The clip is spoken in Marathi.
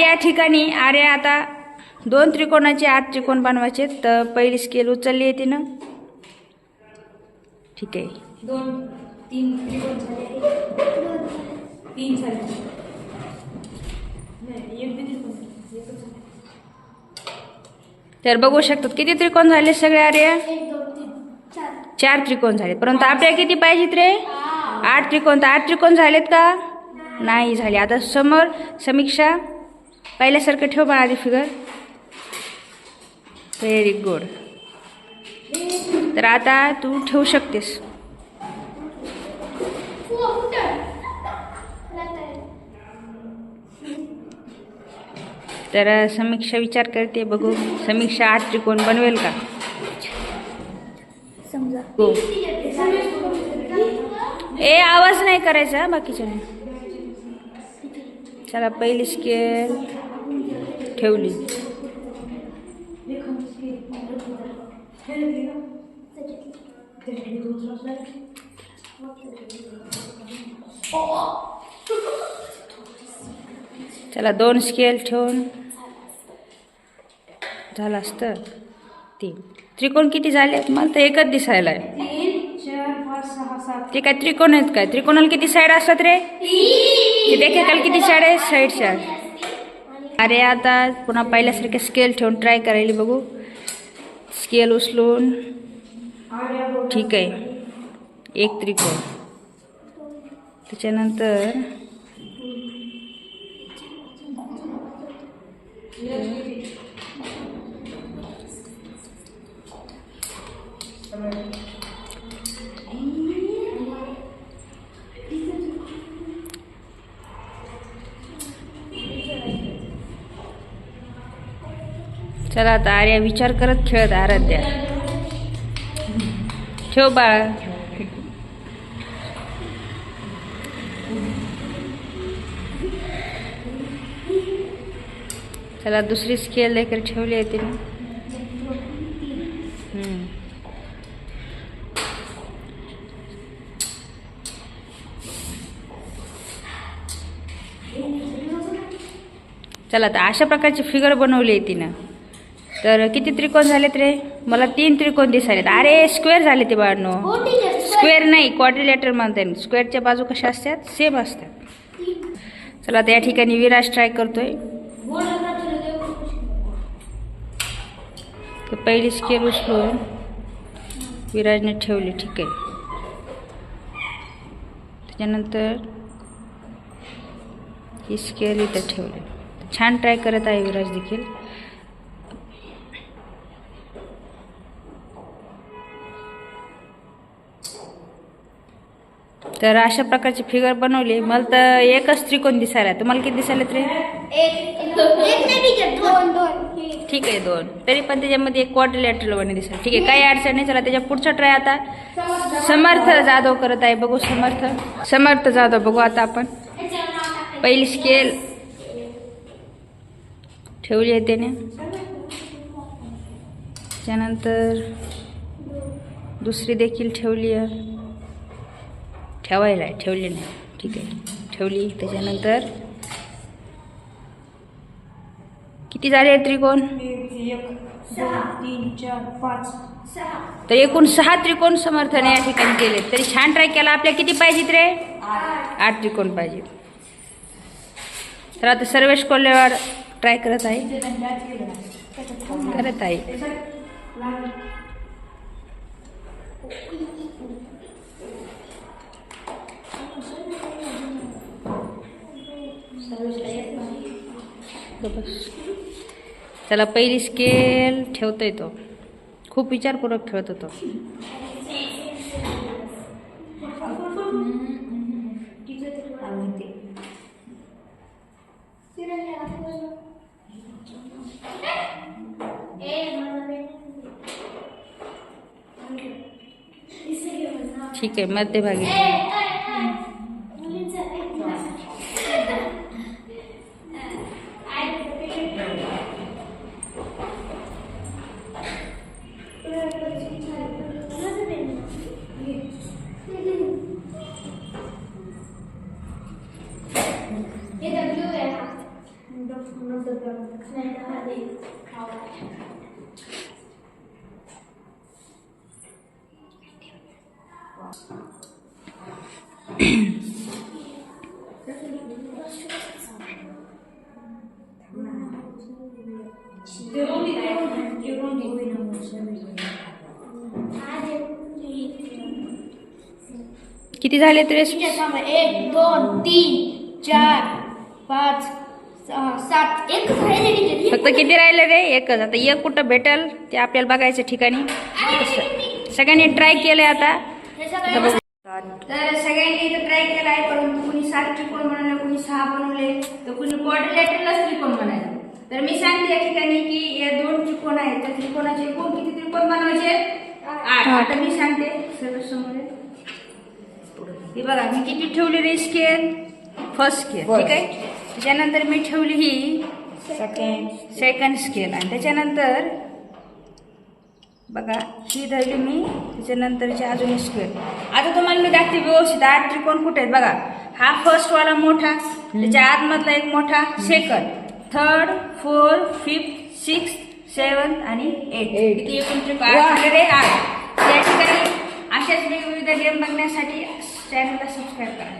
या ठिकाणी आर्य आता दोन त्रिकोणाचे आठ त्रिकोण बनवायचे तर पहिली स्केल उचलली आहे तिनं. ठीक आहे. दोन तीन त्रिकोण तीन. तर बघू शकतात किती त्रिकोण झाले सगळे आर्य? चार. त्रिकोण झाले परंतु आपल्याला किती पाहिजेत रे आठ. त्रिकोण. तर आठ त्रिकोण झालेत का? नाही झाले. आता समोर समीक्षा पहिल्यासारखं ठेव बा आधी फिगर. व्हेरी गुड तर आता तू ठेवू शकतेस. तर समीक्षा विचार करते बघू. समीक्षा आठ त्रिकोण बनवेल का? समजा. हो. ए आवाज नाही करायचा बाकीच्या चला पहिली स्केल ठेवली. चला दोन स्केल ठेवून. झालं असतं. तीन. त्रिकोण किती झाले? मला तर एकच दिसायला आहे तीन चार पाच सहा सात ते काय त्रिकोण आहेत काय? त्रिकोणाला किती साईड असतात रे? ते देखेकाल किती साईड आहे? साईड साईड अरे आता पुन्हा पहिल्यासारखे स्केल ठेवून ट्राय करायला बघू. स्केल उचलून. ठीक आहे. एक त्रिकोण त्याच्यानंतर चला आता आर्या विचार करत खेळत आराध्या. ठेव बाळ. चला दुसरी स्केल देखील ठेवली आहे तिने. चला तर अशा प्रकारची फिगर बनवली आहे तिनं. तर किती त्रिकोण झालेत रे? मला तीन त्रिकोण दिसायलेत. अरे स्क्वेअर झाले ते बाळनो. स्क्वेअर नाही क्वाड्रिलेटर म्हणते स्क्वेअरच्या बाजू कशा असतात? सेम असतात. चला आता या ठिकाणी विराज ट्राय करतोय. तर पहिली स्केल उचलून विराजने ठेवली ठीक आहे. त्याच्यानंतर ही स्केल इथं ठेवली. छान ट्राय करत आहे विराज देखील. तर अशा प्रकारची फिगर बनवली. मला तर एकच त्रिकोण दिसायला. तुम्हाला किती दिसायलेत रे? एक दोन एक नाही ठीक आहे दोन. दोन ठीक आहे दोन. तरी पण त्याच्यामध्ये एक क्वाड्रिलॅटरल बने दिसेल. ठीक आहे काही अडचण नाही. चला त्याच्या पुढचा ट्राय आता. समर्थ जाधव करत आहे. बघू समर्थ. समर्थ जाधव बघू आता आपण. पहिली स्केल ठेवली आहे त्याने. त्यानंतर दुसरी देखील ठेवली आहे. ठेवायला आहे ठेवली नाही. ठीक आहे. ठेवली. त्याच्यानंतर किती झाले त्रिकोण? तर एकूण सहा त्रिकोण समर्थने या ठिकाणी केले तरी छान ट्राय केला. आपल्या किती पाहिजेत रे? आठ. त्रिकोण पाहिजे तर आता सर्वेश कोल्हेवाड ट्राय करत आहे. करत आहे. बस चला पहिली स्केल ठेवतोय तो. खूप विचारपूर्वक खेळत होतो ठीक आहे मध्यभागी. किती झाले तुझे एक दोन तीन चार पाच सात एक झाले टीचर फक्त किती राहिले रे एकच. आता एक कुठं भेटल ते आपल्याला बघायचं ठिकाणी. सगळ्यांनी ट्राय केलंय आता. तर सगळ्यांनी इथं ट्राय केला आहे परंतु कुणी सात त्रिकोण बनवले कुणी सहा बनवले तर कुणी क्वाड्रिलेटरलाच त्रिकोण बनायला तर मी सांगते या ठिकाणी की या दोन त्रिकोण आहेत. त्या त्रिकोणाचे एकूण किती त्रिकोण बनवायचे? आठ. आता मी सांगते. सर्व समोर. हे बघा मी किती ठेवली रे स्केल फर्स्ट स्केल ठीक आहे? त्याच्यानंतर मी ठेवली ही सेकंड सेकंड स्केल आणि त्याच्यानंतर बघा ही धरली मी त्याच्यानंतरची अजून स्केल आता तुम्हाला मी दाखते व्यवस्थित आठ त्रिकोण कुठे आहेत? बघा हा फर्स्ट वाला मोठा त्याच्या आतमधला एक मोठा second third fourth fifth six seven आणि एट. किती एकूण त्रिकोण आठ आठ त्या ठिकाणी अशाच वेगवेगळ्या गेम बघण्यासाठी चॅनलला सबस्क्राईब करा.